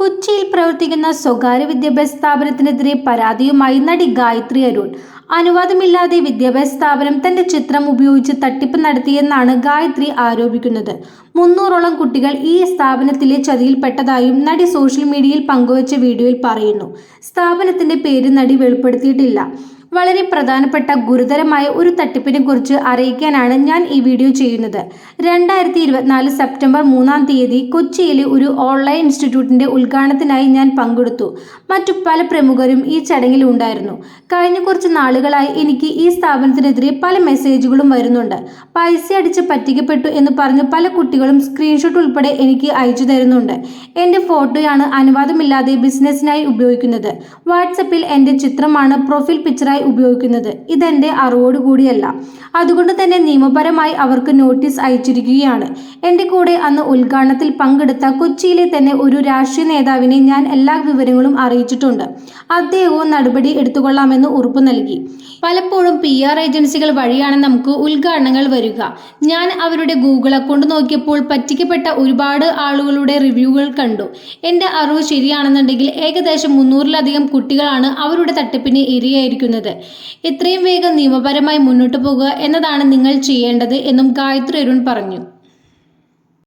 കൊച്ചിയിൽ പ്രവർത്തിക്കുന്ന സ്വകാര്യ വിദ്യാഭ്യാസ സ്ഥാപനത്തിനെതിരെ പരാതിയുമായി നടി ഗായത്രി അരുൺ. അനുവാദമില്ലാതെ വിദ്യാഭ്യാസ സ്ഥാപനം തന്റെ ചിത്രം ഉപയോഗിച്ച് തട്ടിപ്പ് നടത്തിയെന്നാണ് ഗായത്രി ആരോപിക്കുന്നത്. മുന്നൂറോളം കുട്ടികൾ ഈ സ്ഥാപനത്തിലെ ചതിയിൽപ്പെട്ടതായും നടി സോഷ്യൽ മീഡിയയിൽ പങ്കുവച്ച വീഡിയോയിൽ പറയുന്നു. സ്ഥാപനത്തിന്റെ പേര് നടി വെളിപ്പെടുത്തിയിട്ടില്ല. വളരെ പ്രധാനപ്പെട്ട ഗുരുതരമായ ഒരു തട്ടിപ്പിനെ കുറിച്ച് അറിയിക്കാനാണ് ഞാൻ ഈ വീഡിയോ ചെയ്യുന്നത്. രണ്ടായിരത്തി ഇരുപത്തിനാല് സെപ്റ്റംബർ മൂന്നാം തീയതി കൊച്ചിയിലെ ഒരു ഓൺലൈൻ ഇൻസ്റ്റിറ്റ്യൂട്ടിന്റെ ഉദ്ഘാടനത്തിനായി ഞാൻ പങ്കെടുത്തു. മറ്റു പല പ്രമുഖരും ഈ ചടങ്ങിൽ ഉണ്ടായിരുന്നു. കഴിഞ്ഞ കുറച്ച് നാളുകളായി എനിക്ക് ഈ സ്ഥാപനത്തിനെതിരെ പല മെസ്സേജുകളും വരുന്നുണ്ട്. പൈസ അടിച്ച് പറ്റിക്കപ്പെട്ടു എന്ന് പറഞ്ഞ് പല കുട്ടികളും സ്ക്രീൻഷോട്ട് ഉൾപ്പെടെ എനിക്ക് അയച്ചു തരുന്നുണ്ട്. എന്റെ ഫോട്ടോയാണ് അനുവാദമില്ലാതെ ബിസിനസ്സിനായി ഉപയോഗിക്കുന്നത്. വാട്സപ്പിൽ എന്റെ ചിത്രമാണ് പ്രൊഫൈൽ പിക്ചറായി ഉപയോഗിക്കുന്നത്. ഇതെന്റെ അറിവോടുകൂടിയല്ല അതുകൊണ്ട് തന്നെ നിയമപരമായി അവർക്ക് നോട്ടീസ് അയച്ചിരിക്കുകയാണ്. എന്റെ കൂടെ അന്ന് ഉദ്ഘാടനത്തിൽ പങ്കെടുത്ത കൊച്ചിയിലെ തന്നെ ഒരു രാഷ്ട്രീയ നേതാവിനെ ഞാൻ എല്ലാ വിവരങ്ങളും അറിയിച്ചിട്ടുണ്ട്. അദ്ദേഹവും നടപടി എടുത്തുകൊള്ളാമെന്ന് ഉറപ്പ് നൽകി. പലപ്പോഴും പി ആർ ഏജൻസികൾ വഴിയാണ് നമുക്ക് ഉദ്ഘാടനങ്ങൾ വരിക. ഞാൻ അവരുടെ ഗൂഗിൾ അക്കൗണ്ട് നോക്കിയപ്പോൾ പറ്റിക്കപ്പെട്ട ഒരുപാട് ആളുകളുടെ റിവ്യൂകൾ കണ്ടു. എന്റെ അറിവ് ശരിയാണെന്നുണ്ടെങ്കിൽ ഏകദേശം മുന്നൂറിലധികം കുട്ടികളാണ് അവരുടെ തട്ടിപ്പിന് ഇരയായിരിക്കുന്നത്. എത്രയും വേഗം നിയമപരമായി മുന്നോട്ടു പോകുക എന്നതാണ് നിങ്ങൾ ചെയ്യേണ്ടത് എന്നും ഗായത്രി അരുൺ പറഞ്ഞു.